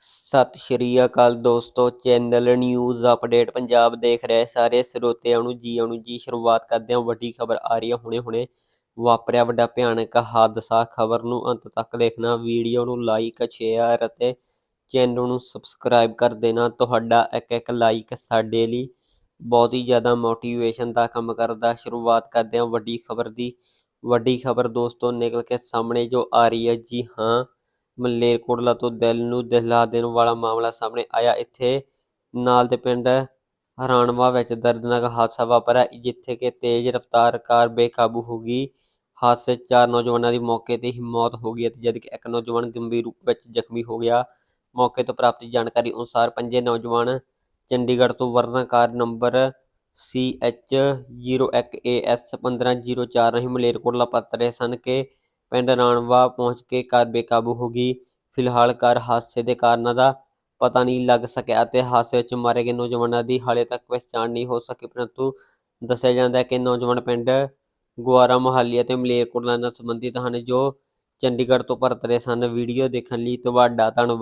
ਸਤਿ ਸ਼੍ਰੀ ਅਕਾਲ ਦੋਸਤੋ, channel news update Punjab ਦੇਖ ਰਹੇ ਸਾਰੇ ਸਰੋਤਿਆਂ ਨੂੰ ਜੀ ਆਇਆਂ ਜੀ ਸ਼ੁਰੂਆਤ ਕਰਦੇ ਹਾਂ, ਵੱਡੀ ਖਬਰ ਆ ਰਹੀ ਹੈ ਹੁਣੇ-ਹੁਣੇ ਵਾਪਰਿਆ ਵੱਡਾ ਭਿਆਨਕ ਹਾਦਸਾ, ਖਬਰ ਨੂੰ ਅੰਤ ਤੱਕ ਦੇਖਣਾ, ਵੀਡੀਓ ਨੂੰ ਲਾਈਕ ਸ਼ੇਅਰ ਅਤੇ ਚੈਨਲ ਨੂੰ ਸਬਸਕ੍ਰਾਈਬ ਕਰ ਦੇਣਾ। ਤੁਹਾਡਾ ਇੱਕ ਇੱਕ ਲਾਈਕ ਸਾਡੇ ਲਈ ਬਹੁਤ ਹੀ ਜ਼ਿਆਦਾ ਮੋਟੀਵੇਸ਼ਨ ਦਾ ਕੰਮ ਕਰਦਾ। ਸ਼ੁਰੂਆਤ ਕਰਦੇ ਹਾਂ ਵੱਡੀ ਖਬਰ ਦੀ। ਵੱਡੀ ਖਬਰ ਦੋਸਤੋ ਨਿਕਲ ਕੇ ਸਾਹਮਣੇ ਜੋ ਆ ਰਹੀ ਹੈ, ਜੀ ਹਾਂ ਮਲੇਰਕੋਟਲਾ ਤੋਂ ਦਿਲ ਨੂੰ ਦਹਿਲਾ ਦੇਣ ਵਾਲਾ ਮਾਮਲਾ ਸਾਹਮਣੇ ਆਇਆ। ਇੱਥੇ ਨਾਲ ਦੇ ਪਿੰਡ ਹਰਾਣਵਾ ਵਿੱਚ ਦਰਦਨਾਕ ਹਾਦਸਾ ਵਾਪਰਿਆ, ਜਿੱਥੇ ਕਿ ਤੇਜ਼ ਰਫ਼ਤਾਰ ਕਾਰ ਬੇਕਾਬੂ ਹੋ ਗਈ। ਹਾਦਸੇ ਚਾਰ ਨੌਜਵਾਨਾਂ ਦੀ ਮੌਕੇ ਤੇ ਹੀ ਮੌਤ ਹੋ ਗਈ ਅਤੇ ਜਦਕਿ ਇੱਕ ਨੌਜਵਾਨ ਗੰਭੀਰ ਰੂਪ ਵਿੱਚ ਜ਼ਖਮੀ ਹੋ ਗਿਆ, ਮੌਕੇ ਤੋਂ ਪ੍ਰਾਪਤ ਜਾਣਕਾਰੀ ਅਨੁਸਾਰ ਪੰਜੇ ਨੌਜਵਾਨ ਚੰਡੀਗੜ੍ਹ ਤੋਂ ਵਰਨਾ ਕਾਰ ਨੰਬਰ CH01AS 1504 ਰਾਹੀਂ ਮਲੇਰਕੋਟਲਾ ਪਰਤ ਰਹੇ ਸਨ ਕਿ ਪਿੰਡ ਰਾਣਵਾ ਪਹੁੰਚ ਕੇ ਕਾਰ ਬੇਕਾਬੂ ਹੋ ਗਈ। ਫਿਲਹਾਲ ਕਾਰ ਹਾਦਸੇ ਦੇ ਕਾਰਨਾਂ ਦਾ ਪਤਾ ਨਹੀਂ ਲੱਗ ਸਕਿਆ ਅਤੇ ਹਾਦਸੇ ਵਿੱਚ ਮਾਰੇ ਗਏ ਨੌਜਵਾਨਾਂ ਦੀ ਹਾਲੇ ਤੱਕ ਪਛਾਣ ਨਹੀਂ ਹੋ ਸਕੀ, ਪਰੰਤੂ ਦੱਸਿਆ ਜਾਂਦਾ ਹੈ ਕਿ ਨੌਜਵਾਨ ਪਿੰਡ ਗੁਆਰਾ ਮੁਹੱਲੀ ਅਤੇ ਮਲੇਰਕੋਟਲਾ ਨਾਲ ਸੰਬੰਧਿਤ ਹਨ, ਜੋ ਚੰਡੀਗੜ੍ਹ ਤੋਂ ਪਰਤ ਰਹੇ ਸਨ। ਵੀਡੀਓ ਦੇਖਣ ਲਈ ਤੁਹਾਡਾ ਧੰਨਵਾਦ।